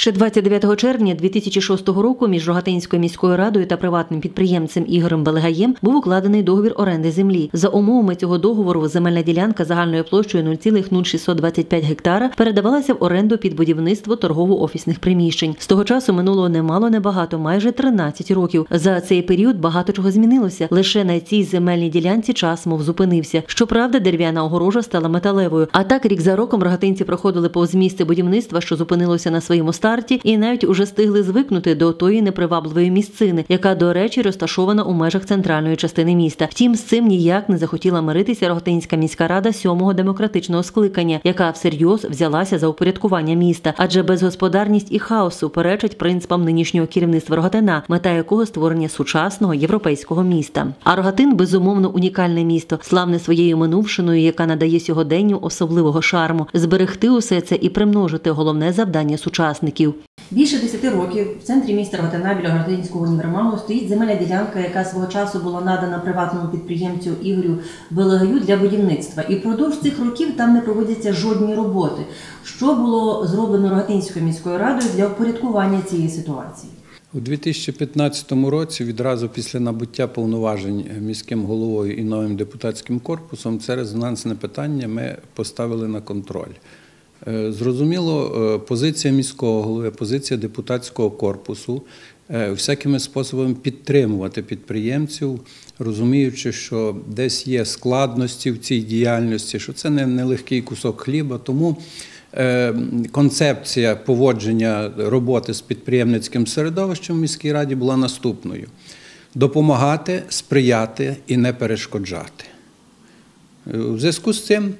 Ще 29 червня 2006 року між Рогатинською міською радою та приватним підприємцем Ігорем Белегаєм був укладений договір оренди землі. За умовами цього договору земельна ділянка загальною площею 0,0625 гектара передавалася в оренду під будівництво торгово-офісних приміщень. З того часу минуло немало небагато, майже 13 років. За цей період багато чого змінилося. Лише на цій земельній ділянці час мов зупинився. Щоправда, дерев'яна огорожа стала металевою. А так рік за роком рогатинці проходили повз місце будівництва, що зупинилося на своєму старті, і навіть уже стигли звикнути до тої непривабливої місцини, яка, до речі, розташована у межах центральної частини міста. Втім, з цим ніяк не захотіла миритися Рогатинська міська рада сьомого демократичного скликання, яка всерйоз взялася за упорядкування міста, адже безгосподарність і хаос суперечать принципам нинішнього керівництва Рогатина, мета якого створення сучасного європейського міста. А Рогатин безумовно унікальне місто, славне своєю минувшиною, яка надає сьогоденню особливого шарму. Зберегти усе це і примножити головне завдання сучасників. Більше 10 років в центрі міста Рогатина біля Городинського універмагу стоїть земельна ділянка, яка свого часу була надана приватному підприємцю Ігорю Белегаю для будівництва. І впродовж цих років там не проводяться жодні роботи. Що було зроблено Рогатинською міською радою для впорядкування цієї ситуації? У 2015 році, відразу після набуття повноважень міським головою і новим депутатським корпусом, це резонансне питання ми поставили на контроль. Е, Зрозуміло, е, позиція міського голови, позиція депутатського корпусу е, всякими способами підтримувати підприємців, розуміючи, що десь є складності в цій діяльності, що це не нелегкий кусок хліба. Тому концепція поводження роботи з підприємницьким середовищем в міській раді була наступною: допомагати, сприяти і не перешкоджати. У зв'язку з цим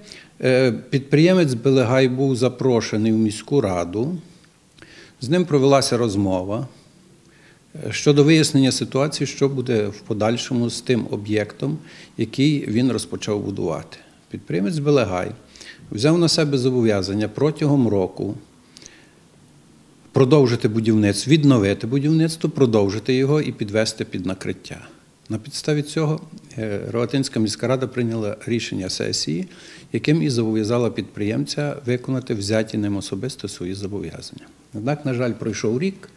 підприємець Белегай був запрошений в міську раду. З ним провелася розмова е, щодо вияснення ситуації, що буде в подальшому з тим об'єктом, який він розпочав будувати. Підприємець Белегай взяв на себе зобов'язання протягом року продовжити будівництво, відновити будівництво, продовжити його і підвести під накриття. На підставі цього е, Рогатинська міська рада прийняла рішення сесії, яким і зобов'язала підприємця виконати взяті ним особисто свої зобов'язання. Однак, на жаль, пройшов рік.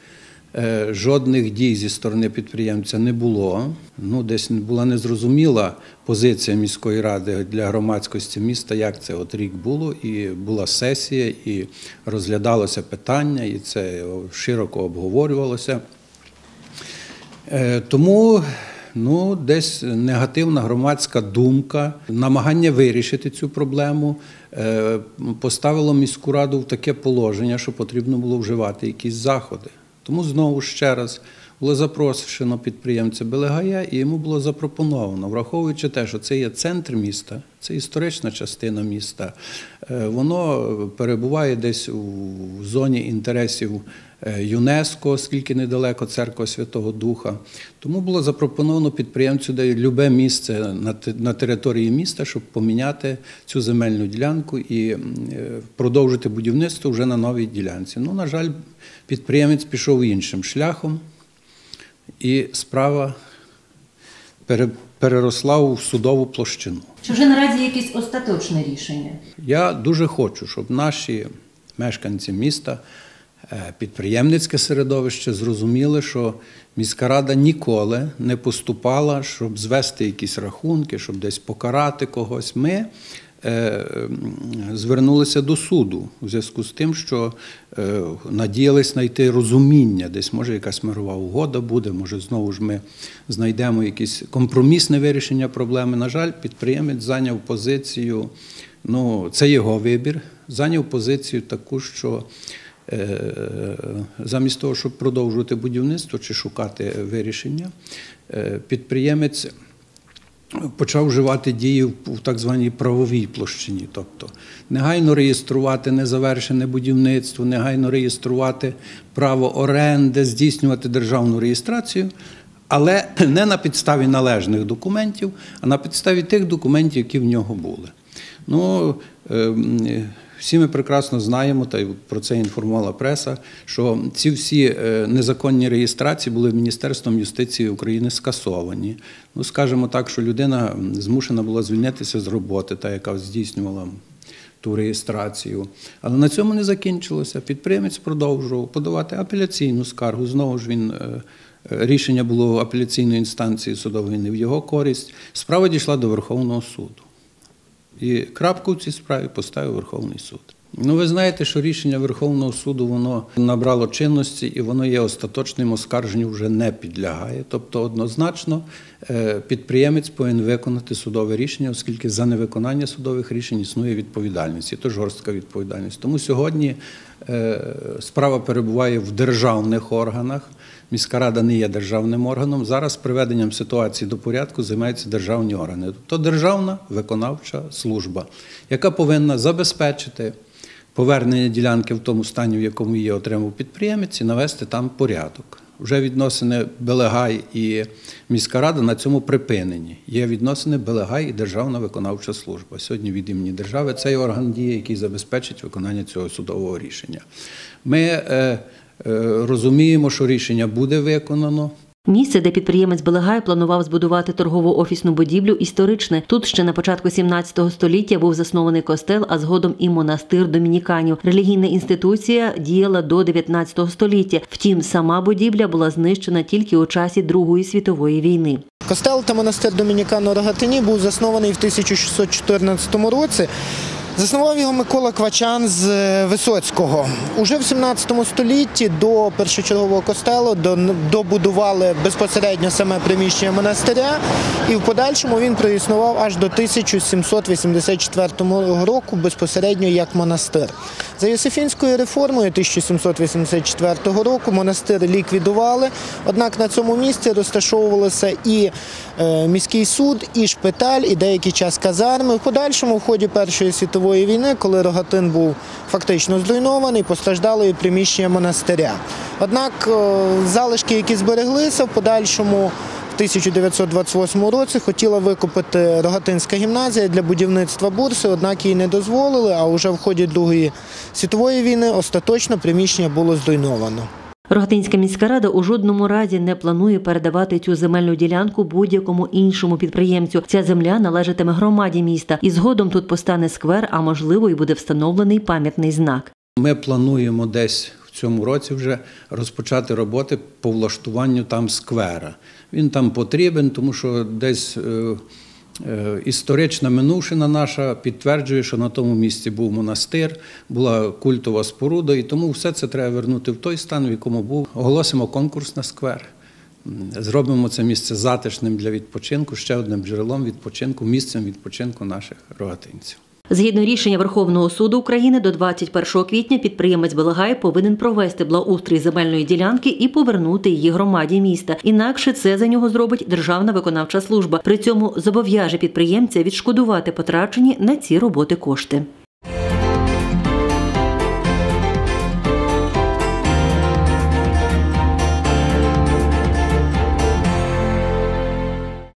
е, Жодних дій зі сторони підприємця не було. Ну, десь була незрозуміла позиція міської ради для громадськості міста, як це от рік було, і була сесія, і розглядалося питання, і це широко обговорювалося. Е, Тому ну, десь негативна громадська думка, намагання вирішити цю проблему е, поставило міську раду в таке положення, що потрібно було вживати якісь заходи. Тому знову ще раз було запрошено підприємця Белегая, і йому було запропоновано, враховуючи те, що це є центр міста, це історична частина міста, е, воно перебуває десь у зоні інтересів ЮНЕСКО, оскільки недалеко церква Святого Духа. Тому було запропоновано підприємцю де любе місце на території міста, щоб поміняти цю земельну ділянку і е, продовжити будівництво вже на новій ділянці. Ну, на жаль, підприємець пішов іншим шляхом, і справа переросла у судову площину. Чи вже наразі якесь остаточне рішення? Я дуже хочу, щоб наші мешканці міста, е, підприємницьке середовище зрозуміли, що міська рада ніколи не поступала, щоб звести якісь рахунки, щоб десь покарати когось. Ми е, звернулися до суду у зв'язку з тим, що е, надіялись знайти розуміння, десь може якась мирова угода буде, може знову ж ми знайдемо якесь компромісне вирішення проблеми. На жаль, підприємець зайняв позицію, ну це його вибір, зайняв позицію таку, що е, замість того, щоб продовжувати будівництво чи шукати вирішення, е, підприємець почав вживати дії в в так званій правовій площині, тобто негайно реєструвати незавершене будівництво, негайно реєструвати право оренди, здійснювати державну реєстрацію, але не на підставі належних документів, а на підставі тих документів, які в нього були. Ну, ем, всі ми прекрасно знаємо, та й про це інформувала преса, що ці всі е, незаконні реєстрації були Міністерством юстиції України скасовані. Ну, скажімо так, що людина змушена була звільнитися з роботи, та яка здійснювала ту реєстрацію. Але на цьому не закінчилося. Підприємець продовжував подавати апеляційну скаргу. Знову ж він. е, Рішення було апеляційної інстанції судової не в його користь. Справа дійшла до Верховного суду. І крапку в цій справі поставив Верховний суд. Ну, ви знаєте, що рішення Верховного суду воно набрало чинності і воно є остаточним оскарженню вже не підлягає. Тобто, однозначно, е, підприємець повинен виконати судове рішення, оскільки за невиконання судових рішень існує відповідальність, і то жорстка відповідальність. Тому сьогодні е, справа перебуває в державних органах. Міська рада не є державним органом. Зараз приведенням ситуації до порядку займаються державні органи. Тобто державна виконавча служба, яка повинна забезпечити повернення ділянки в тому стані, в якому її отримав підприємець, і навести там порядок. Вже відносини Белегай і міська рада на цьому припинені. Є відносини Белегай і Державна виконавча служба. Сьогодні від імені держави цей орган діє, який забезпечить виконання цього судового рішення. Ми е, е, розуміємо, що рішення буде виконано. Місце, де підприємець Белегай планував збудувати торгово-офісну будівлю, історичне. Тут ще на початку 17 століття був заснований костел, а згодом і монастир домініканів. Релігійна інституція діяла до 19 століття. Втім, сама будівля була знищена тільки у часі Другої світової війни. Костел та монастир Домінікану Рогатині був заснований в 1614 році. Заснував його Микола Квачан з е, Висоцького. Уже в 17 столітті до першочергового костелу добудували безпосередньо саме приміщення монастиря, і в подальшому він проіснував аж до 1784 року безпосередньо як монастир. За Йосифінською реформою 1784 року монастир ліквідували, однак на цьому місці розташовувалися і е, міський суд, і шпиталь, і деякий час казарми. В подальшому в ході Першої світової війни, коли Рогатин був фактично зруйнований, постраждало і приміщення монастиря. Однак е, залишки, які збереглися, в подальшому в 1928 році хотіла викупити Рогатинська гімназія для будівництва бурси, однак їй не дозволили, а вже в ході Другої світової війни остаточно приміщення було зруйновано. Рогатинська міська рада у жодному разі не планує передавати цю земельну ділянку будь-якому іншому підприємцю. Ця земля належатиме громаді міста, і згодом тут постане сквер, а можливо, і буде встановлений пам'ятний знак. Ми плануємо десь в цьому році вже розпочати роботи по влаштуванню там сквера. Він там потрібен, тому що десь е, історична минувшина наша підтверджує, що на тому місці був монастир, була культова споруда, і тому все це треба вернути в той стан, в якому був. Оголосимо конкурс на сквер. Зробимо це місце затишним для відпочинку, ще одним джерелом відпочинку, місцем відпочинку наших рогатинців. Згідно рішення Верховного суду України, до 21 квітня підприємець Белагай повинен провести благоустрій земельної ділянки і повернути її громаді міста. Інакше це за нього зробить Державна виконавча служба. При цьому зобов'яже підприємця відшкодувати потрачені на ці роботи кошти.